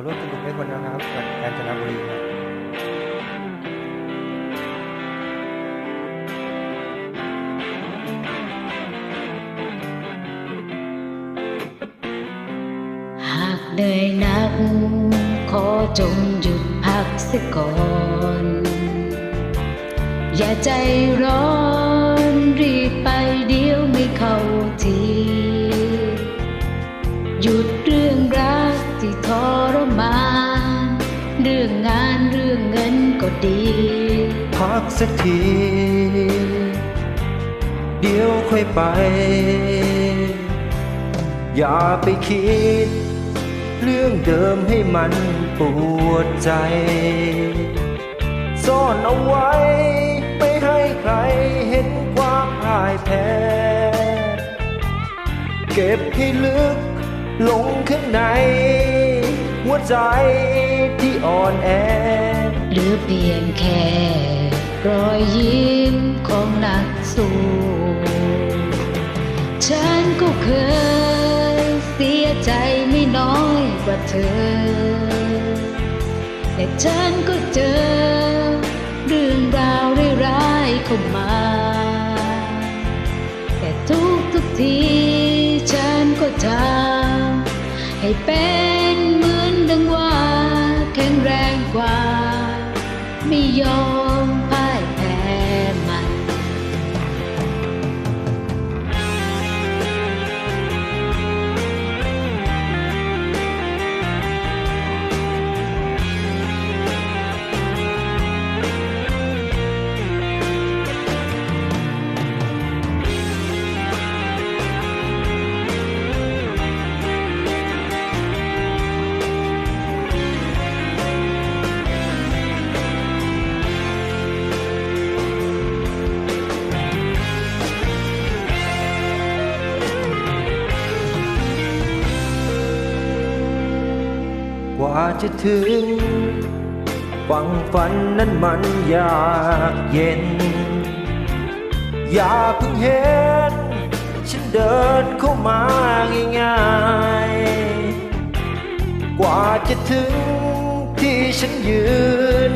มาร่วมสนุกด้วยคนนะครับกับกาญจนบุรีครับหากเหนื่อยนัก ขอจงหยุดพักสียก่อน อย่าใจร้อนานเรื่องเงินก็ดี พักสักที เดี๋ยวค่อยไป อย่าไปคิด เรื่องเดิมให้มันปวดใจ ซ่อนเอาไว้ ไม่ให้ใครเห็นความพ่ายแพ้เก็บให้ลึกลงข้างใน หัวใจที่อ่อนแอ หรือเพียงแค่รอยยิ้มของนักสู้ฉันก็เคยเสียใจไม่น้อยกว่าเธอ แต่ฉันก็เจอ เรื่องราวร้ายๆเข้ามา แต่ทุกทุกๆทีฉันก็ทำให้เป็น เหมือนดังว่าแข็งแรงกว่า ไม่ยอม ว่าจะถึงฝั่งฝันนั้นมันยากเย็น อย่าเพิ่งเห็น ฉันเดินเข้ามาง่ายๆ กว่าจะถึงที่ฉันยืน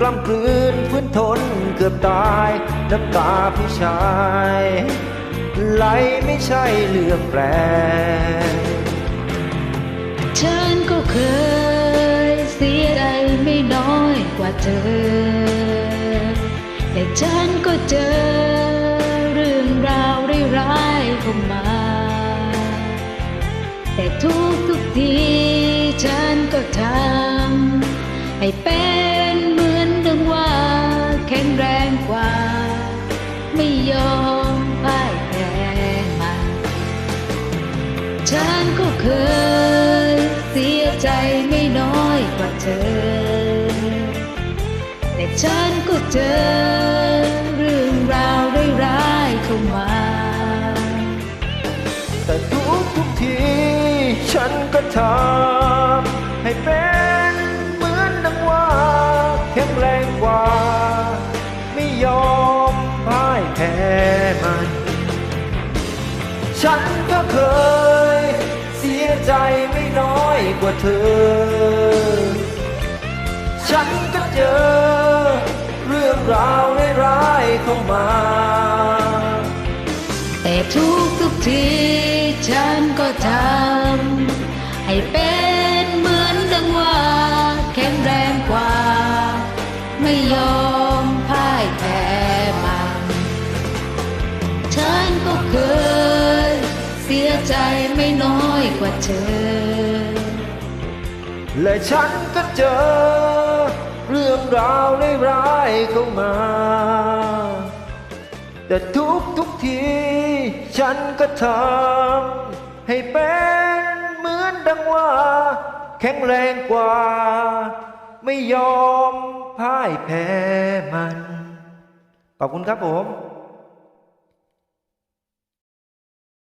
กล้ำกลืนฟื้นทนเกือบตายน้ำตาผู้ชาย ไหลไม่ใช่เรื่องแปลก ฉันก็เคยเสียใจไม่น้อยกว่าเธอ แต่ฉันก็เจอเรื่องราวร้ายๆเข้ามา แต่ทุกทุกทีฉันก็ทำให้เป็นเหมือนดังว่าแข็งแรงกว่า ไม่ยอมพ่ายแพ้มัน ฉันก็เคย เสียใจไม่น้อยกว่าเธอ แต่ฉันก็เจอเรื่องราวร้ายๆเข้ามา แต่ทุกทุกทีฉันก็ทำให้เป็นเหมือนดังว่าแข็งแรงกว่า ไม่ยอมพ่ายแพ้มัน ฉัน ว่าเธอ ฉันก็เจอ เรื่องราวร้ายๆเข้ามา แต่ทุกทุกทีฉันก็ทำให้เป็นเหมือนดังว่าแข็งแรงกว่า ไม่ยอมพ่ายแพ้มันฉันก็เคยเสียใจไม่น้อยกว่าเธอ และฉันก็เจอ เรื่องราวร้ายๆเข้ามา แต่ทุกทุกที ฉันก็ทำให้เป็นเหมือนดังว่า แข็งแรงกว่า ไม่ยอมพ่ายแพ้มัน ขอบคุณครับผม